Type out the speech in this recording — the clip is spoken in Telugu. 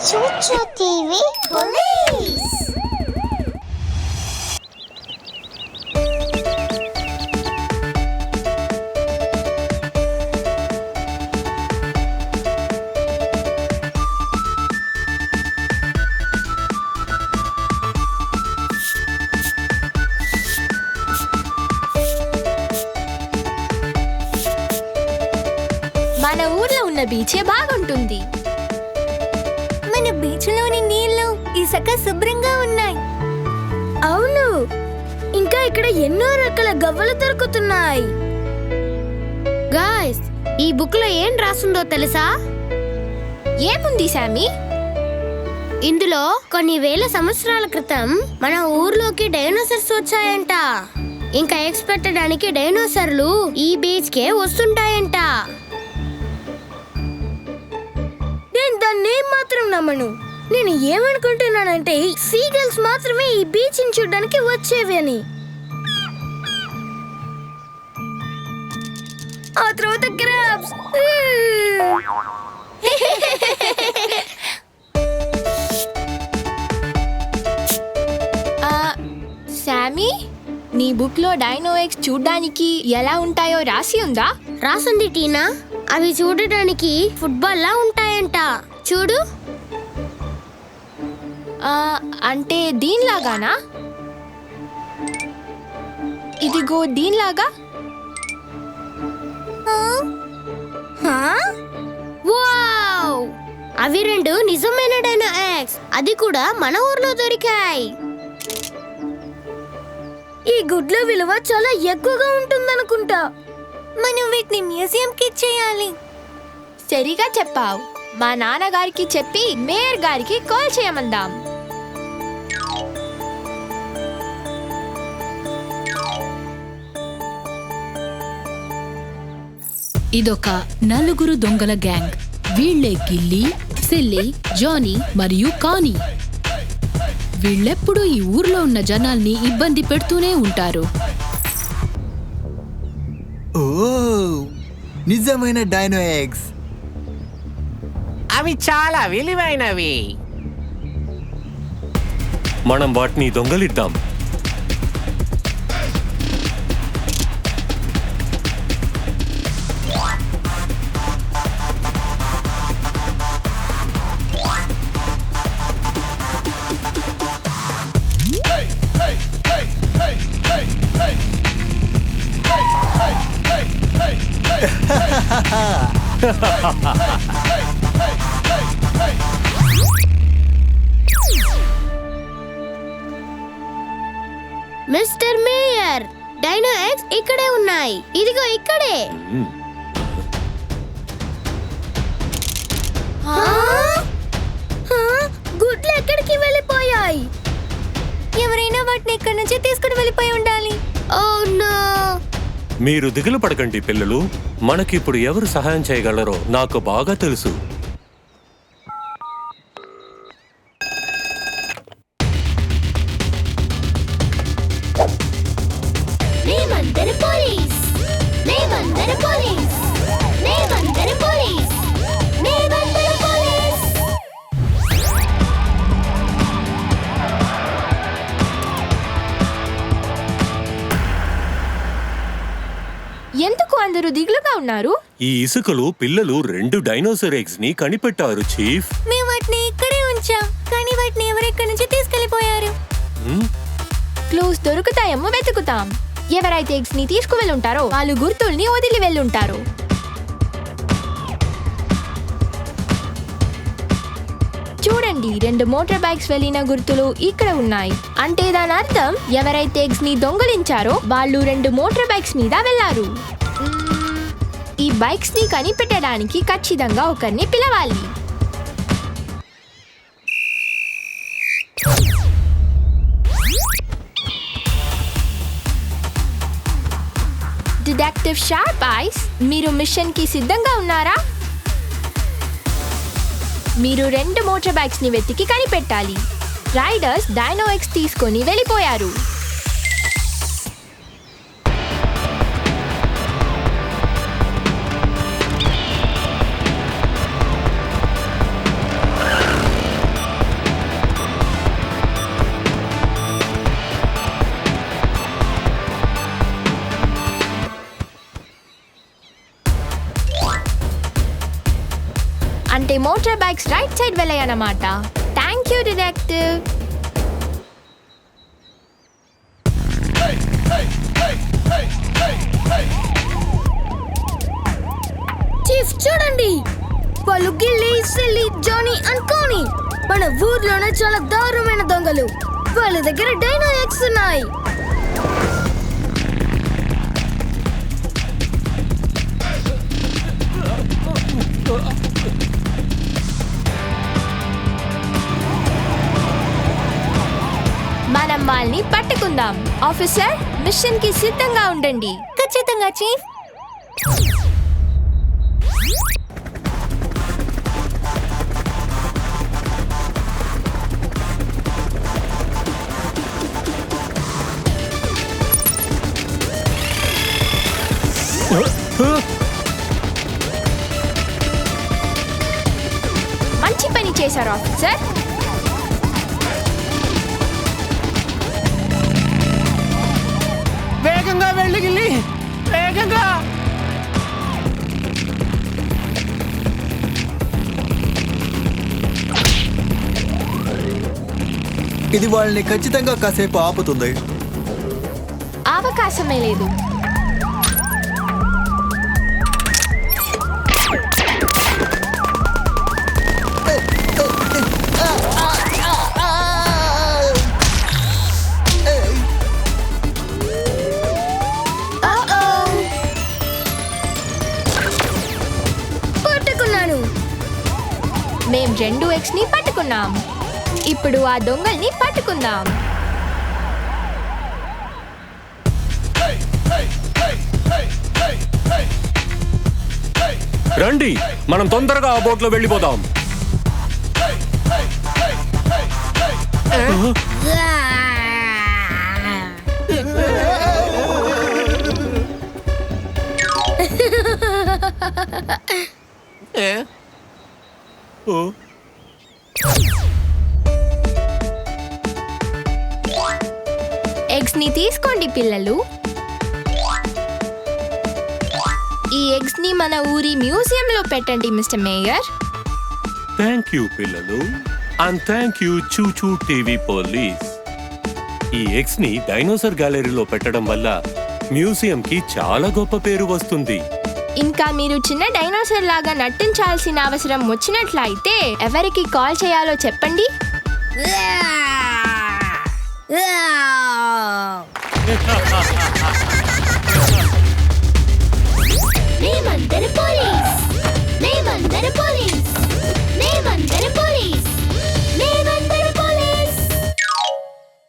Chuchu TV Police. మన ఊర్లో ఉన్న బీచే బాగుంటుంది ఇసుక శుభ్రంగా ఉన్నాయి. అవును. ఇంకా ఇక్కడ ఎన్నో రకాల గవ్వలు దొరుకుతున్నాయి. గాయ్స్ ఈ బుక్లో ఏం రాస్తుందో తెలుసా? ఏముంది శామీ ఇందులో కొన్ని వేల సంవత్సరాల క్రితం మన ఊర్లోకి డైనోసార్స్ వచ్చాయంట. ఇంకా ఎగ్స్ పెట్టడానికి డైనోసార్లు ఈ బీచ్ కే వస్తుంటాయంట. నేను దాన్ని మాత్రం నమ్మను. నేను ఏమనుకుంటున్నానంటే సీగల్స్ మాత్రమే ఈ బీచ్ని చూడడానికి వచ్చేవి అని. ఆ తర్వాత క్రాబ్స్ శామీ నీ బుక్లో డైనో ఎగ్స్ చూడ్డానికి ఎలా ఉంటాయో రాసి ఉందా? రాసుంది టీనా? అవి చూడడానికి ఫుట్బాల్ లా ఉంటాయంట. చూడు. అంటే దీనిలాగానా? ఇదిగో దీనిలాగా. అవి రెండు నిజమైన డైనో ఎగ్స్ అది కూడా మన ఊర్లో దొరికాయి. ఈ గుడ్ల విలువ చాలా ఎక్కువగా ఉంటుందనుకుంటా. మనం వీటిని మ్యూజియం కి ఇచ్చేయాలి. సరిగా చెప్పావు. మా నాన్నగారికి చెప్పి మేయర్ గారికి కాల్ చేయమందాం. ఇదొక నలుగురు దొంగల గ్యాంగ్. వీళ్ళే గిల్లీ సిల్లి జానీ మరియు కానీ. వీళ్ళెప్పుడూ ఈ ఊర్లో ఉన్న జనాల్ని ఇబ్బంది పెడుతూనే ఉంటారు. ఓ నిజమైన డైనో ఎగ్స్. అవి చాలా విలువైనవి. మనం వాటిని దొంగలిద్దాం. మిస్టర్ మేయర్ డైనో ఎగ్స్ ఇక్కడే ఉన్నాయి. ఇదిగో ఇక్కడే? గుడ్లు ఎక్కడికి వెళ్ళిపోయాయి? ఎవరైనా వాటిని ఇక్కడి నుంచి తీసుకుని వెళ్ళిపోయి ఉండాలి. మీరు దిగులు పడకండి పిల్లలు. మనకిప్పుడు ఎవరు సహాయం చేయగలరో నాకు బాగా తెలుసు. మేమందరం పోలీస్. మేమందరం పోలీస్. ఎందుకు అందరూ దిగులుగా ఉన్నారు? ఈ ఇసుకలో పిల్లలు రెండు డైనోసర్ ఎగ్స్ని కనిపెట్టారు చీఫ్. మేము వాటిని ఇక్కడే ఉంచాం కానీ వాటిని ఎవరెక్కడి నుంచి తీసుకెళ్ళిపోయారు. క్లూస్ దొరుకుతాయేమో వెతుకుతాం. ఎవరైతే ఎగ్స్ని తీసుకువెళ్ళుంటారో వాళ్ళు గుర్తుల్ని వదిలి వెళ్ళుంటారు. చూడండి రెండు మోటార్ బైక్స్ వెళ్ళిన గుర్తులు ఇక్కడ ఉన్నాయి. అంటే దాని అర్థం ఎవరైతే ఎగ్స్ని దొంగలించారో వాళ్ళు రెండు మోటార్ బైక్స్ మీద వెళ్ళారు ఈ బైక్స్ని కనిపెట్టడానికి ఖచ్చితంగా ఒకరిని పిలవాలి. డిటెక్టివ్ షార్ప్ ఐస్ మీరు మిషన్కి సిద్ధంగా ఉన్నారా? మీరు రెండు మోటార్ బైక్స్ని వెతికి కనిపెట్టాలి. రైడర్స్ డైనో ఎక్స్ తీసుకొని వెళ్ళిపోయారు. అంటే మోటార్ బైక్స్ రైట్ సైడ్ వెళ్ళాయన్నమాట. థ్యాంక్ యూ డిటెక్టివ్ చీఫ్ చూడండి. వాళ్ళు గిల్లి సిల్లి జోని అనుకోని మన ఊర్లోనే చాలా దారుణమైన దొంగలు. వాళ్ళ దగ్గర డైనో ఎక్స్ ఉన్నాయి. వాళ్ళని పట్టుకుందాం. ఆఫీసర్ మిషన్కి సిద్ధంగా ఉండండి. ఖచ్చితంగా చీఫ్. మంచి పని చేశారు ఆఫీసర్. వేగంగా వెళ్ళి గిల్లి. వేగంగా. ఇది వాళ్ళని ఖచ్చితంగా కాసేపు ఆపుతుంది. అవకాశమే లేదు. మేం రెండు ఎక్స్ని పట్టుకున్నాం. ఇప్పుడు ఆ దొంగల్ని పట్టుకుందాం. రండి మనం తొందరగా ఆ బోట్లో వెళ్ళిపోదాం. ఏ? ఓ, ఎగ్స్ని తీసుకోండి పిల్లలు. ఈ ఎగ్స్ని మన ఊరి మ్యూజియం లో పెట్టండి మిస్టర్ మేయర్. థ్యాంక్ యూ పిల్లలు. And thank you ChuChu TV police. ఈ ఎగ్స్ని డైనోసార్ గ్యాలరీలో పెట్టడం వల్ల మ్యూజియం కి చాలా గొప్ప పేరు వస్తుంది. ఇంకా మీరు చిన్న డైనోసార్ లాగా నటించాల్సిన అవసరం వచ్చినట్లయితే ఎవరికి కాల్ చేయాలో చెప్పండి!